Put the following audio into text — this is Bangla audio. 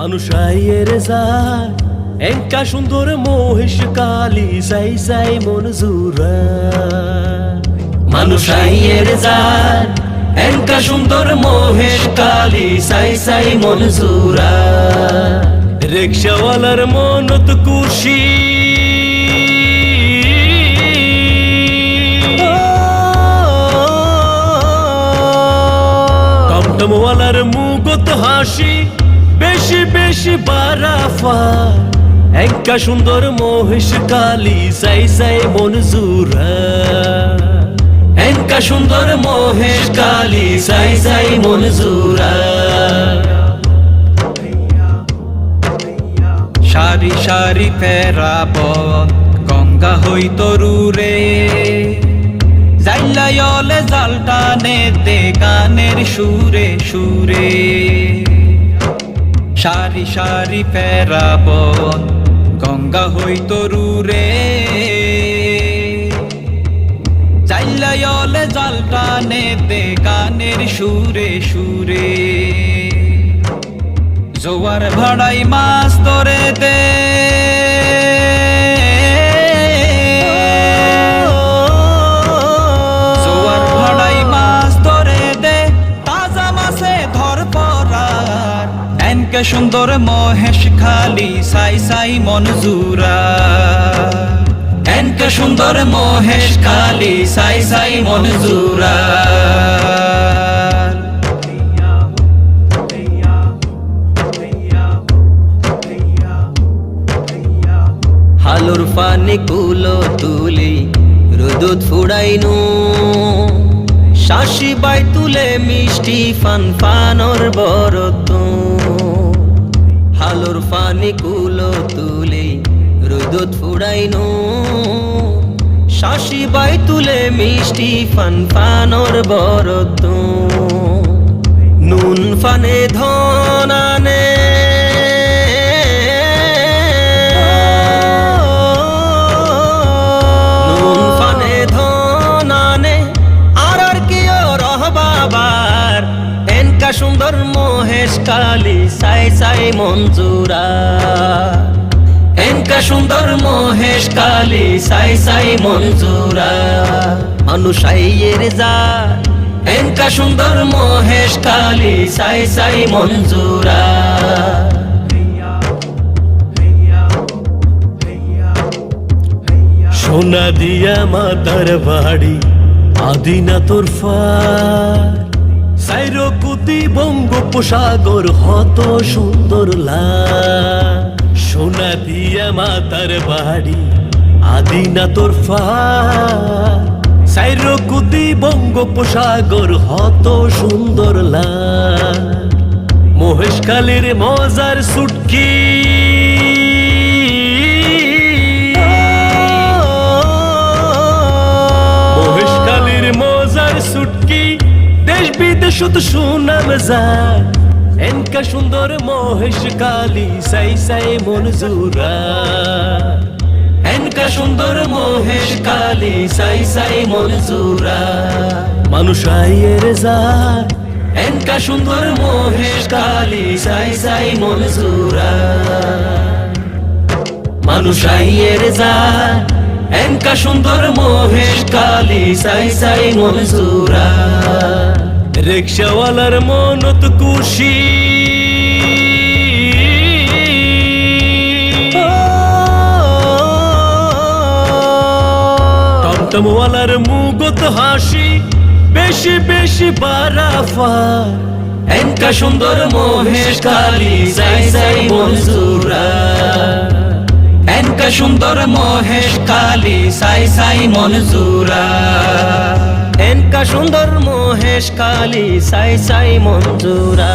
মানুষ আইয়ের যায়। এঙ্কা সুন্দর মহিষ কালি সাই সাই মনজুরা মানুষ আইয়ের যায়। এঙ্কা সুন্দর মহেশ কালি সাই সাই মনজুরা রিক্সাওয়ালার মনত কুশি টমটমওয়ালার মুগত হাসি। বারাফা একা সুন্দর মহেশ কালি, সাই সাই মনজুরা একা সুন্দর মহেশ কালি, সাই সাই মনজুরা সারি সারি ফেরাবন গঙ্গা হই তরুরে জাইলায়লে জালটানে দে গানের সুরে সুরে। সারি সারি ফেরাবন গঙ্গা হই তরুরে চাইলায়লে জালটানে দে গানের সুরে সুরে। জোয়ার ভাড়াই মাছ ধরে দে। এনকে সুন্দর মহেশ খালি, সাই সাই মনজুরা এনকে সুন্দর মহেশ খালি, সাই সাই মনজুরা হালুর ফানি কুলো তুলি, রুদুত ফুড়াইনু। শাসি বাই তুলে মিষ্টি ফান ফানর বরত হালুর তুলে রুদুত ফুড়াইনু শাসি বাই তুলে মিষ্টি ফান ফানোর বরত নুন ফানে ধনানে সুন্দর মহেশ কালি, সাই সাই মঞ্জুরা। এনকা সুন্দর মহেশ কালি, সাই সাই মঞ্জুরা। মানুষ আইয়ের যা, এনকা সুন্দর মহেশ কালি, সাই সাই মঞ্জুরা। সোনা দিয়া মাতার বাড়ি আদিনা তোর ফার সাইরো কুতি বঙ্গোপসাগর হত সুন্দর লা সোনা দিয়া মাতার বাড়ি, আদিনা তোর ফার সাইরো কুতি বঙ্গোপসাগর হত সুন্দর লা মহেশকালের মজার সুটকি দেশ বিদেশ তো সুনাম যায়। এনকা সুন্দর মহেশ কালি, সাই সাই মনজুরা এনকা সুন্দর মহেশ কালি, সাই সাই মনজুরা মানুষ আইয়ের যায়। এনকা সুন্দর মহেশ কালি, সাই সাই মনজুরা মানুষ আইয়ের যায়। এনকা সুন্দর মহেশ কালি, সাই সাই মনজুরা রিক্সাওয়ালার মনত কুশি টমটমওয়ালার মুগত হাসি বেশি বেশি বারাফা। এনকা সুন্দর মহেশ কালি সাই সাই মনজুরা এনকা সুন্দর মহেশ কালি সাই সাই মনজুরা এনকা সুন্দর মহেশ কালি সাই সাই মঞ্জুরা।